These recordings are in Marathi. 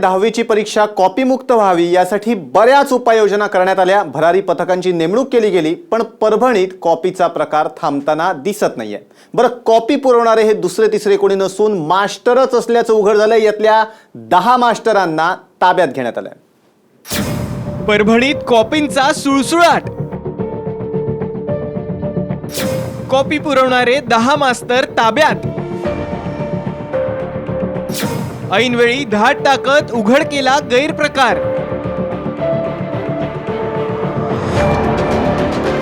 दहावीची परीक्षा कॉपीमुक्त व्हावी यासाठी बऱ्याच उपाययोजना करण्यात आल्या. भरारी पथकांची नेमणूक केली गेली पण परभणीत कॉपीचा प्रकार थांबताना दिसत नाहीये. बरं कॉपी पुरवणारे हे दुसरे तिसरे कोणी नसून मास्टरच असल्याचं उघड झालंय. यातल्या दहा मास्टरांना ताब्यात घेण्यात आलंय. परभणीत कॉपींचा सुळसुळाट. कॉपी पुरवणारे दहा मास्तर ताब्यात. ऐनवेळी धाड टाकत उघड केला गैरप्रकार.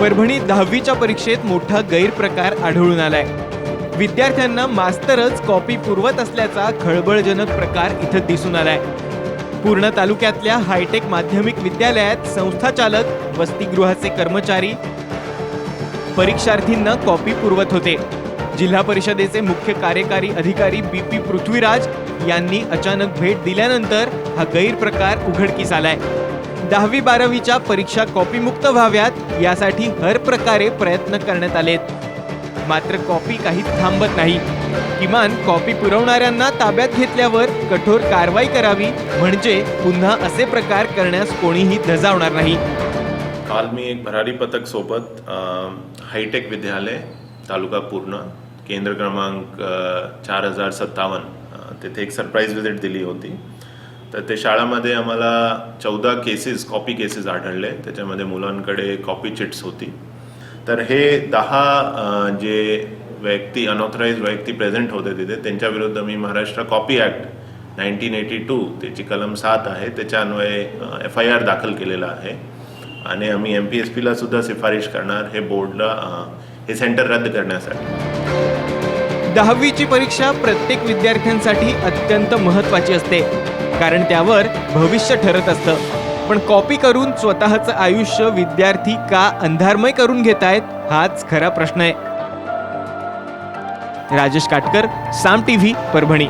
परभणीत दहावीच्या परीक्षेत मोठा गैरप्रकार आढळून आलाय. विद्यार्थ्यांना मास्तरच कॉपी पुरवत असल्याचा खळबळजनक प्रकार इथं दिसून आलाय. पूर्ण तालुक्यातल्या हायटेक माध्यमिक विद्यालयात संस्थाचालक वसतिगृहाचे कर्मचारी परीक्षार्थींना कॉपी पुरवत होते. जिल्हा परिषदेचे मुख्य कार्यकारी अधिकारी बी पी पृथ्वीराज यांनी अचानक भेट दिल्यानंतर हा गैरप्रकार उघडकीस आलाय. दहावी बारावीच्या परीक्षा कॉपीमुक्त व्हाव्यात यासाठी हर प्रकारे प्रयत्न करण्यात आलेत. मात्र कॉपी काही थांबत नाही. किमान कॉपी पुरवणाऱ्यांना ताब्यात घेतल्यावर कठोर कारवाई करावी म्हणजे पुन्हा असे प्रकार करण्यास कोणीही धजावणार नाही. काल मी एक भरारी पथक सोबत हायटेक विद्यालय तालुका पूर्ण केंद्र क्रमांक चार हजार सत्तावन्न. तिथे एक सरप्राईज व्हिजिट दिली होती. तर ते शाळामध्ये आम्हाला चौदा केसेस कॉपी केसेस आढळले. त्याच्यामध्ये मुलांकडे कॉपी चिट्स होती. तर हे दहा जे व्यक्ती अनऑथराईज व्यक्ती प्रेझेंट होते तिथे त्यांच्या विरुद्ध मी Maharashtra copy act nineteen eighty two त्याची कलम सात आहे त्याच्या अन्वये एफ आय आर दाखल केलेला आहे. आणि आम्ही एम पी एस पीला सुद्धा शिफारिश करणार. हे बोर्डला हे सेंटर रद्द करण्यासाठी. दहावीची परीक्षा प्रत्येक विद्यार्थ्यांसाठी अत्यंत महत्वाची असते. कारण त्यावर भविष्य ठरत असतं. पण कॉपी करून स्वतःचं आयुष्य विद्यार्थी का अंधारमय करून घेतायत हाच खरा प्रश्न आहे. राजेश काटकर साम टीव्ही परभणी.